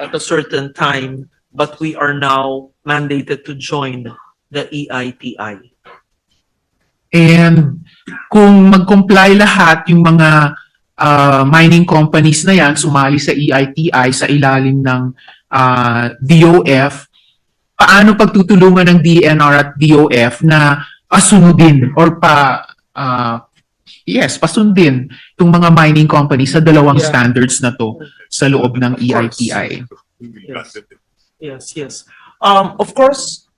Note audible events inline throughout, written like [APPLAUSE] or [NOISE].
at a certain time, but we are now mandated to join the EITI. And kung mag-comply lahat yung mga ah, mining companies na yan, sumali sa EITI sa ilalim ng ah, DOF, paano pagtutulungan ng DNR at DOF na pasunodin or pa ah, yes, pasundin itong mga mining companies sa dalawang Yeah. standards na to sa loob ng E. EITI. Yes. Yes, yes. Um, of course,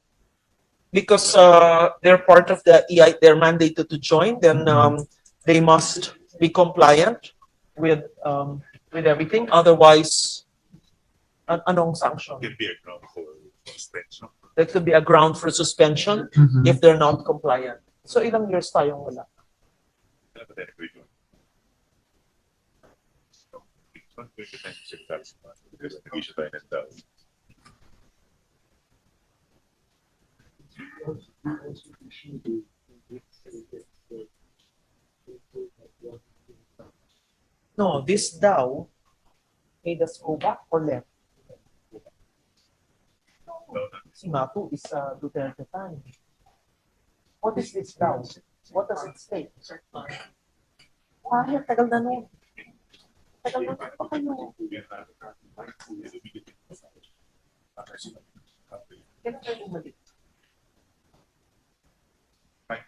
because uh, they're part of the EI, they're mandated to join, then um, they must be compliant with um, with everything. Otherwise, an anong sanction? Can be a ground for suspension. That could be a ground for suspension Mhm. if they're not compliant. So ilang years tayong wala? So, that, ng DAO. No, this Dow made us go back or left. Si Mapu is uh, Duterte time. What is this Dow? What does it say? Ah, Bakit? Tagal na nun. Tagal na nun pa kayo.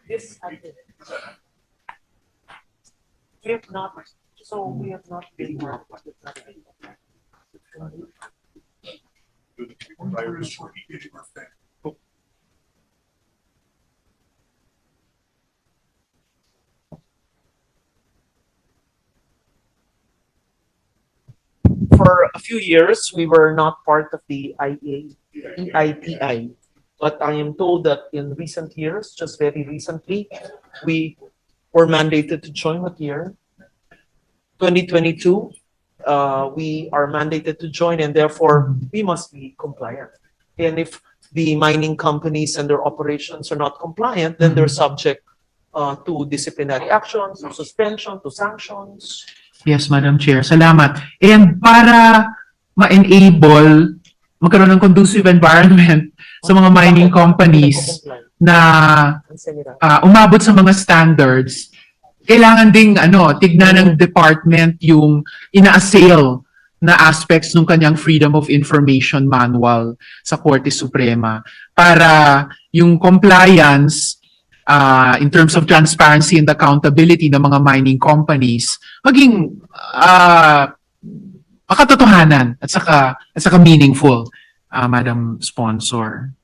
This. We have not, so we have not been. Virus. For a few years, we were not part of the IA, EITI. But I am told that in recent years, just very recently, we were mandated to join what year? 2022, uh, we are mandated to join and therefore we must be compliant. And if the mining companies and their operations are not compliant, then they're subject uh, to disciplinary actions, to suspension, to sanctions. Yes, Madam Chair. Salamat. And para ma-enable magkaroon ng conducive environment [LAUGHS] sa mga mining companies na ah, umabot sa mga standards, kailangan ding ano, tignan ng department yung ina-assail na aspects ng kanyang Freedom of Information Manual sa Korte Suprema para yung compliance ah, in terms of transparency and accountability ng mga mining companies maging ah, makatotohanan at saka at saka meaningful ah, Madam Sponsor.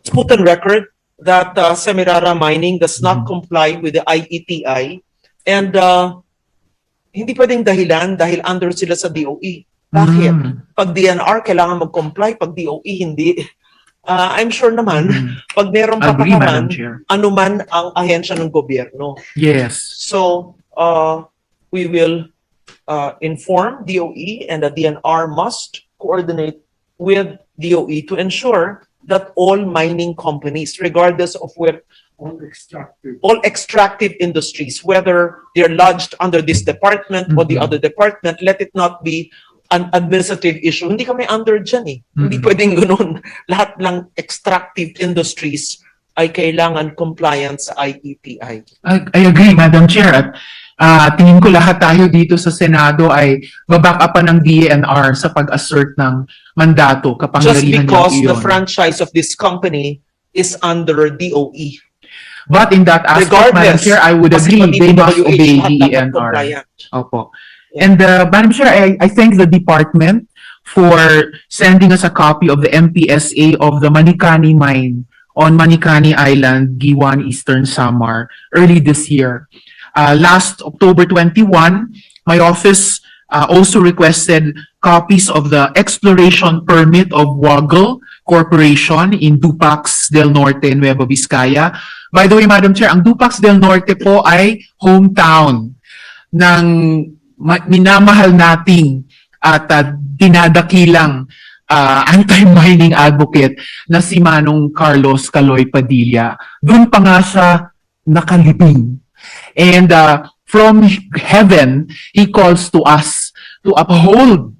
It's put on record that uh, Semirara Mining does not Mhm. comply with the IETI and uh, hindi pwedeng dahilan dahil under sila sa DOE. Bakit? Mm. Pag DNR, kailangan mag-comply. Pag DOE, hindi. Uh, I'm sure naman, Mm. pag merong Agree, patakaran, anuman ang ahensya ng gobyerno. Yes. So, uh, we will uh, inform DOE and the DNR must coordinate with DOE to ensure that all mining companies, regardless of where all extractive industries, whether they're lodged under this department or the Mhm. other department, let it not be an administrative issue. Hindi kami under dyan eh. Hindi Mhm. pwedeng ganun. Lahat ng extractive industries ay kailangan compliance sa IETI. I, I agree, Madam Chair. At ah, tingin ko lahat tayo dito sa Senado ay baback up pa ng DNR sa pag-assert ng mandato just kapangyarihan because ng the franchise of this company is under DOE. But in that aspect, Madam Regardless. Chair, I would agree, they must obey compliant. Opo. And uh, Madam Chair, I, I thank the department for sending us a copy of the MPSA of the Manikani mine on Manikani Island, Giwan, Eastern Samar, early this year. Uh, last October 21, my office uh, also requested copies of the exploration permit of Waggle Corporation in Dupax del Norte, Nueva Vizcaya. By the way, Madam Chair, ang Dupax del Norte po ay hometown ng minamahal nating at uh, dinadakilang ah, anti-mining advocate na si Manong Carlos Caloy Padilla. Doon pa nga siya nakalibing. And uh, from heaven, he calls to us to uphold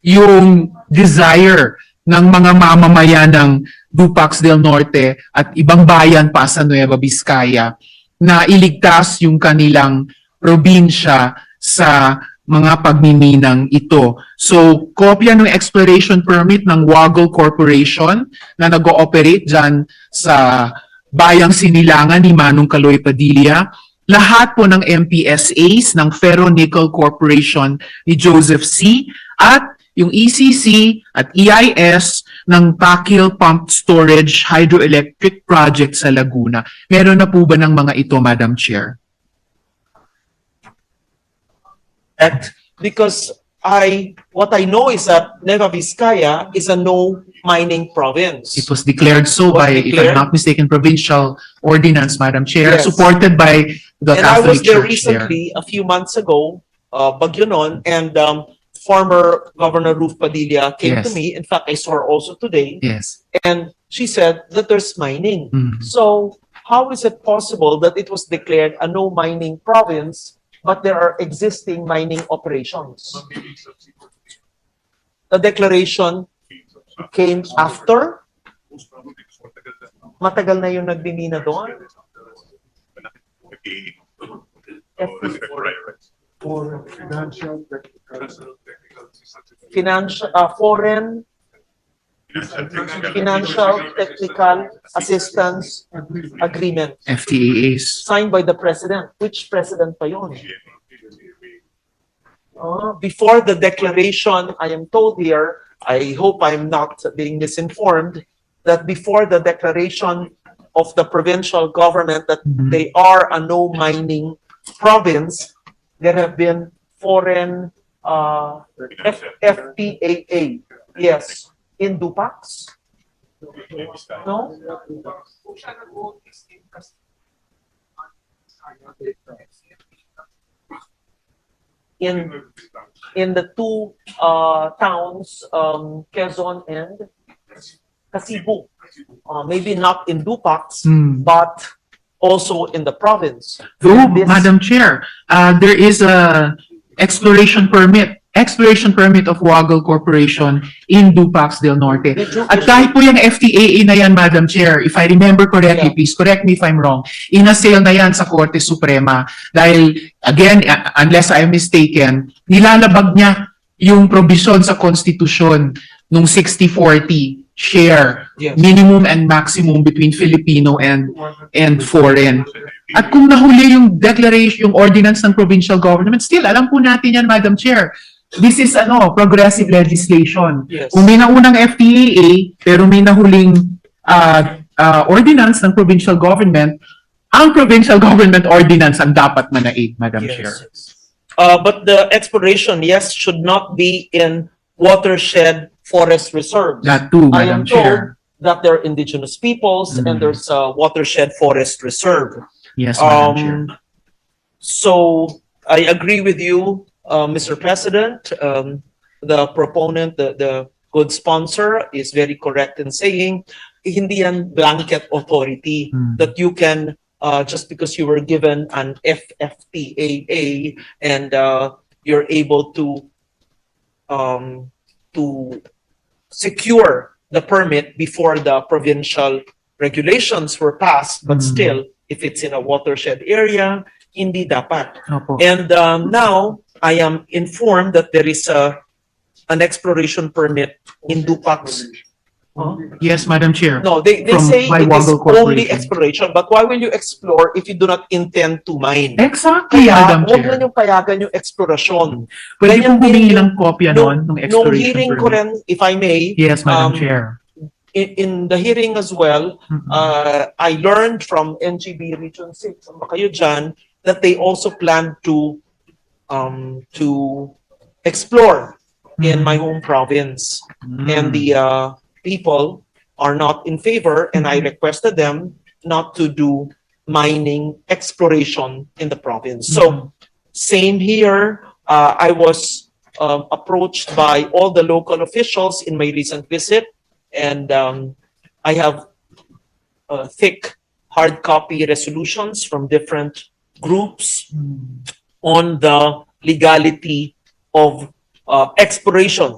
yung desire ng mga mamamayan ng Dupax del Norte at ibang bayan pa sa Nueva Vizcaya na iligtas yung kanilang probinsya sa mga pagmiminang ito. So, kopya ng exploration permit ng Waggle Corporation na nag-ooperate dyan sa Bayang Sinilangan ni Manong Kaloy Padilla. Lahat po ng MPSAs ng Ferro Nickel Corporation ni Joseph C. at yung ECC at EIS ng Pakil Pump Storage Hydroelectric Project sa Laguna. Meron na po ba ng mga ito, Madam Chair? Act because I, what I know is that Nueva Vizcaya is a no mining province. It was declared so by, if declared? I'm not mistaken, provincial ordinance, Madam Chair, Yes. supported by the And I was Catholic there Church there. recently, a few months ago, uh, Bagyonon, and, um, former Governor Ruth Padilla came to Yes. me. In fact, I saw her also today, Yes. and she said that there's mining. Mm. So how is it possible that it was declared a no mining province, but there are existing mining operations? The declaration came after, matagal na yung nagmimina doon. For financial, uh, foreign financial technical assistance agreement FTAAs. signed by the president. Which president pa yun? Uh, before the declaration, I am told here, I hope I'm not being misinformed, that before the declaration of the provincial government that Mhm. they are a no mining province, there have been foreign uh, F- FTAA, yes, in Dupax, no? In in the two uh, towns, um, Quezon and Kasibu. Uh, maybe not in Dupax, Hmm. but also in the province. Though, This- Madam Chair, uh, there is a exploration permit, exploration permit of Waggle Corporation in Dupax del Norte. At kahit po yung FTAA na yan, Madam Chair, if I remember correctly, Yeah. please correct me if I'm wrong, inassail na yan sa Korte Suprema dahil, again, unless I'm mistaken, nilalabag niya yung provision sa konstitusyon nung 60-40 share, Yes. minimum and maximum between Filipino and and foreign. At kung nahuli yung declaration, yung ordinance ng provincial government, still, alam po natin yan, Madam Chair. This is ano, progressive legislation. Yes. Kung may naunang FTAA, pero may nahuling uh, uh, ordinance ng provincial government, ang provincial government ordinance ang dapat manaig, Madam Chair. Yes. Uh, but the exploration, yes, should not be in watershed forest reserves. That too, I Madam am told Chair. that there are indigenous peoples and Mm. there's a watershed forest reserve. Yes, Madam Chair. Um, so I agree with you, uh, Mr. President. Um, the proponent, the, the good sponsor is very correct in saying, hindi yan blanket authority Hmm. that you can, uh, just because you were given an FFTAA and, uh, you're able to, um, to secure the permit before the provincial regulations were passed, but Mm. still, if it's in a watershed area, hindi dapat. Opo. And, um, now, I am informed that there is a, an exploration permit in Dupax. Huh? Yes, Madam Chair. No, they, they From say it is only Corporation. exploration, but why will you explore if you do not intend to mine? Exactly, Kaya, Madam huwag na Chair. niyong payagan yung explorasyon. Pwede ganyan pong humingi ng kopya noon, nung nung exploration hearing ko permit. rin, if I may, Yes, Madam um, Chair. in, in the hearing as well, Mhm. uh, I learned from NGB Region 6, ang kayo dyan, that they also plan to, um, to explore in my home province. Mm. And the, uh, people are not in favor, and I requested them not to do mining exploration in the province. So, same here, uh, I was, um, approached by all the local officials in my recent visit. And, um, I have, uh, thick hard copy resolutions from different groups Mm. On the legality of uh, exploration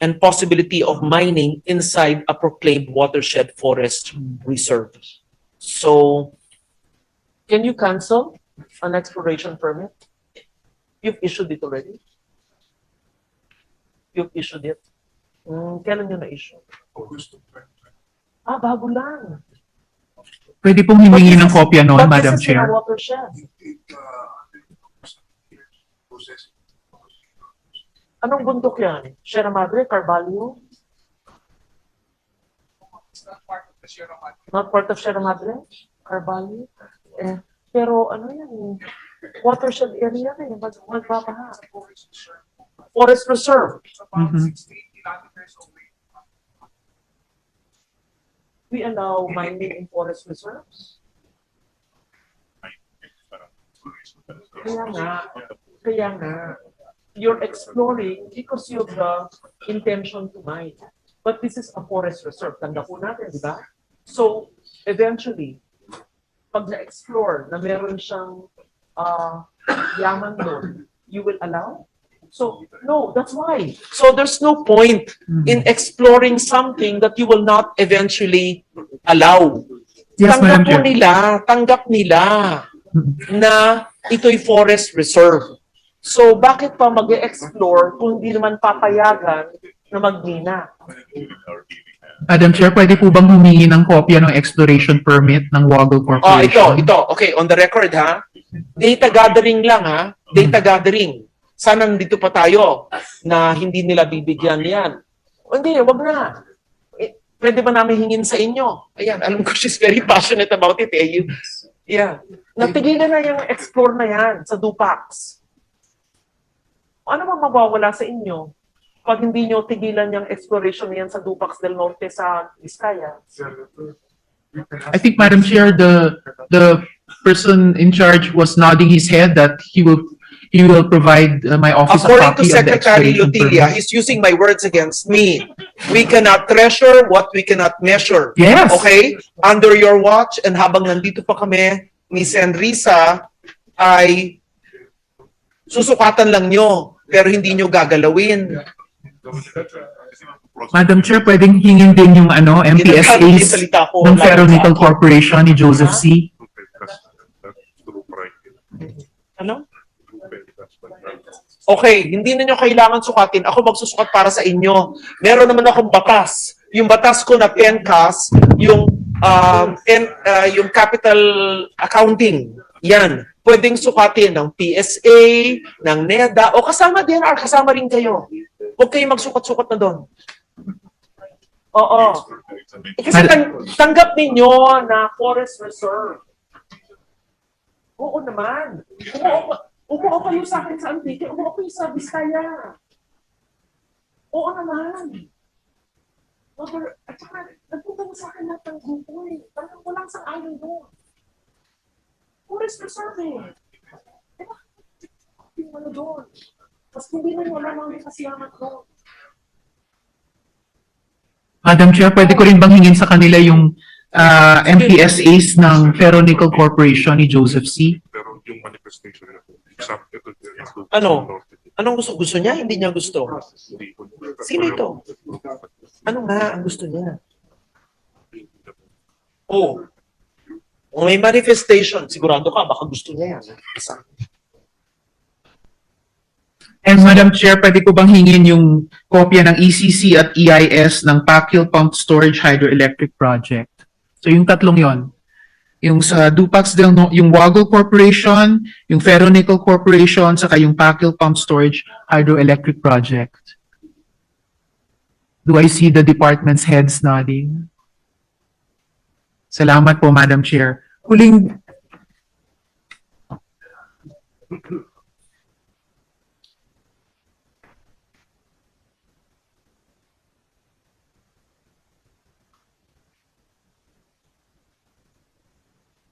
and possibility of mining inside a proclaimed watershed forest reserve. So, can you cancel an exploration permit? You've issued it already? You've issued it? Hmm, kailan nyo na-issue? August of 2020. Ah, bago lang. Pwede pong humingi ng kopya noon, But Madam this is in a Chair. watershed. Process. Anong bundok yan? Sierra Madre, Carvalho? It's not part of the Sierra Madre. Not part of Sierra Madre? Carvalho? Eh, pero ano yan eh, watershed area yan eh, mag magbabaha. Forest Reserve. It's about Mhm. 60 kilometers away. We allow mining in forest reserves. Kaya nga, kaya nga, you're exploring because you have the intention to mine. But this is a forest reserve. Tanda po natin, di ba? So, eventually, pag na-explore na meron siyang uh, yaman doon, you will allow? So, no, that's why. So, there's no point in exploring something that you will not eventually allow. Yes, tanggap po nila, tanggap nila na ito'y forest reserve. So, bakit pa mag explore kung hindi naman papayagan na magmina? Madam Chair, pwede po bang humingi ng kopya ng exploration permit ng Waggle Oh, Corporation? ito, ito. Okay, on the record ha. Data gathering lang ha. Data gathering. Sana nandito pa tayo na hindi nila bibigyan yan. O, Hindi, wag na. Eh, pwede ba namin hingin sa inyo? Ayan, alam ko she's very passionate about it eh. You, yeah. Natigilan na yung explore na yan sa Dupax. Ano ba mawawala sa inyo pag hindi nyo tigilan yung exploration na yan sa Dupax del Norte sa Vizcaya? I think, Madam Chair, the, the person in charge was nodding his head that he will, he will provide uh, my office a According to copy of the Secretary exploration Lutilia, permit. he's using my words against me. We cannot treasure what we cannot measure. Yes. Okay? Under your watch and habang nandito pa kami ni Sen Risa ay susukatan lang nyo pero hindi nyo gagalawin. Madam Chair, pwedeng hingin din yung ano, MPSA's ng Ferronickel Corporation ni Joseph C. Ano? Okay, hindi ninyo kailangan sukatin. Ako magsusukat para sa inyo. Meron naman akong batas. Yung batas ko na PENCAS, yung um, N, uh, yung capital accounting. Yan. Pwedeng sukatin ng PSA, ng NEDA, o kasama DNR, kasama rin kayo. Huwag kayong magsukat-sukat na doon. Oo. Eh, kasi tang- tanggap ninyo na forest reserve. Oo naman. Umuo, umuo kayo sa akin sa Antique, umuo kayo sa Vizcaya. Oo naman. Mother, at saka, nagpunta mo sa akin lahat ng grupo eh. Parang walang sa ayon doon. Forest reserve eh. Eh, bakit yung ano doon? Mas hindi na wala mga kasiyaman doon. Madam Chair, pwede ko rin bang hingin sa kanila yung uh, MPSA's ng Ferronickel Corporation ni Joseph C. Pero yung manifestation example, ito, ito, Ano? Anong gusto? Gusto niya? Hindi niya gusto. Sino ito? Ano nga ang gusto niya? Oh. Kung may manifestation, sigurado ka, baka gusto niya yan. Isa. And Madam Chair, pwede ko bang hingin yung kopya ng ECC at EIS ng Pakil Pump Storage Hydroelectric Project? So yung tatlong yon. Yung sa Dupax del No- yung Waggle Corporation, yung Ferronickel Corporation, saka yung Pakil Pump Storage Hydroelectric Project. Do I see the department's heads nodding? Salamat po, Madam Chair. Huling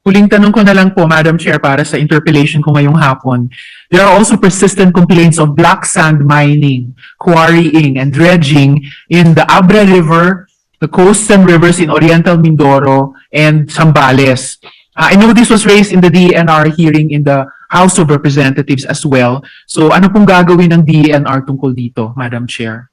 Huling tanong ko na lang po, Madam Chair, para sa interpellation ko ngayong hapon. There are also persistent complaints of black sand mining, quarrying, and dredging in the Abra River, the coasts and rivers in Oriental Mindoro, and Zambales. Uh, I know this was raised in the DNR hearing in the House of Representatives as well. So ano pong gagawin ng DENR tungkol dito, Madam Chair?